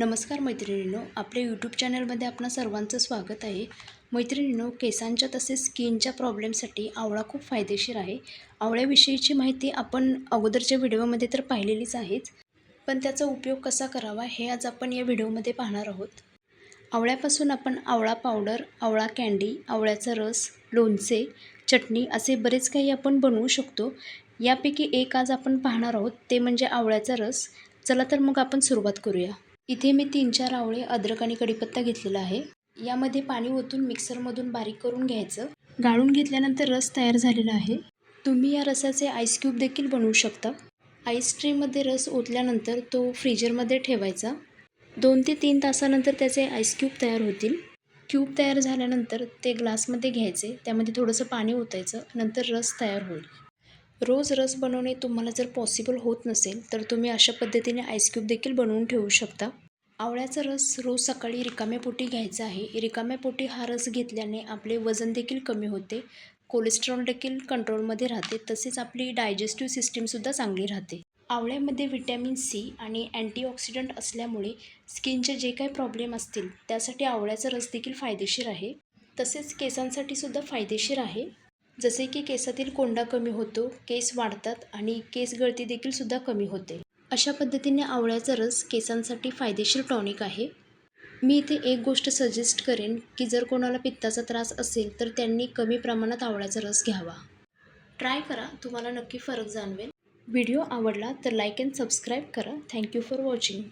नमस्कार मैत्रिणींनो आपल्या यूट्यूब चॅनलमध्ये आपणा सर्वांचं स्वागत आहे. मैत्रिणींनो केसांच्या तसेच स्किनच्या प्रॉब्लेमसाठी आवळा खूप फायदेशीर आहे. आवळ्याविषयीची माहिती आपण अगोदरच्या व्हिडिओमध्ये तर पाहिलेलीच आहेच पण त्याचा उपयोग कसा करावा हे आज आपण या व्हिडिओमध्ये पाहणार आहोत. आवळ्यापासून आपण आवळा पावडर आवळा कँडी आवळ्याचा रस लोणचे चटणी असे बरेच काही आपण बनवू शकतो. यापैकी एक आज आपण पाहणार आहोत ते म्हणजे आवळ्याचा रस. चला तर मग आपण सुरुवात करूया. इथे मी तीन चार आवळे अद्रक आणि कडीपत्ता घेतलेला आहे. यामध्ये पाणी ओतून मिक्सरमधून बारीक करून घ्यायचं. गाळून घेतल्यानंतर रस तयार झालेला आहे. तुम्ही या रसाचे आईस क्यूब देखील बनवू शकता. आईस ट्रेमध्ये रस ओतल्यानंतर तो फ्रीजरमध्ये ठेवायचा. दोन ते तीन तासानंतर त्याचे आईस क्यूब तयार होतील. क्यूब तयार झाल्यानंतर ते ग्लासमध्ये घ्यायचे. त्यामध्ये थोडंसं पाणी ओतायचं. नंतर रस तयार होईल. रोज रस बनवणे तुम्हाला जर पॉसिबल होत नसेल तर तुम्ही अशा पद्धतीने आईस्क्यूब देखील बनवून ठेवू शकता. आवळ्याचा रस रोज सकाळी रिकाम्या पोटी घ्यायचा आहे. रिकाम्या पोटी हा रस घेतल्याने आपले वजन देखील कमी होते. कोलेस्ट्रॉल देखील कंट्रोलमध्ये राहते. तसेच आपली डायजेस्टिव्ह सिस्टीमसुद्धा चांगली राहते. आवळ्यामध्ये व्हिटॅमिन सी आणि अँटीऑक्सिडंट असल्यामुळे स्किनचे जे काही प्रॉब्लेम असतील त्यासाठी आवळ्याचा रस देखील फायदेशीर आहे. तसेच केसांसाठी सुद्धा फायदेशीर आहे. जसे की केसातील कोंडा कमी होतो केस वाढतात आणि केस गळती देखील सुद्धा कमी होते. अशा पद्धतीने आवळ्याचा रस केसांसाठी फायदेशीर टॉनिक आहे. मी इथे एक गोष्ट सजेस्ट करेन की जर कोणाला पित्ताचा त्रास असेल तर त्यांनी कमी प्रमाणात आवळ्याचा रस घ्यावा. ट्राय करा तुम्हाला नक्की फरक जाणवेल. व्हिडिओ आवडला तर लाईक अँड सबस्क्राईब करा. Thank you for watching.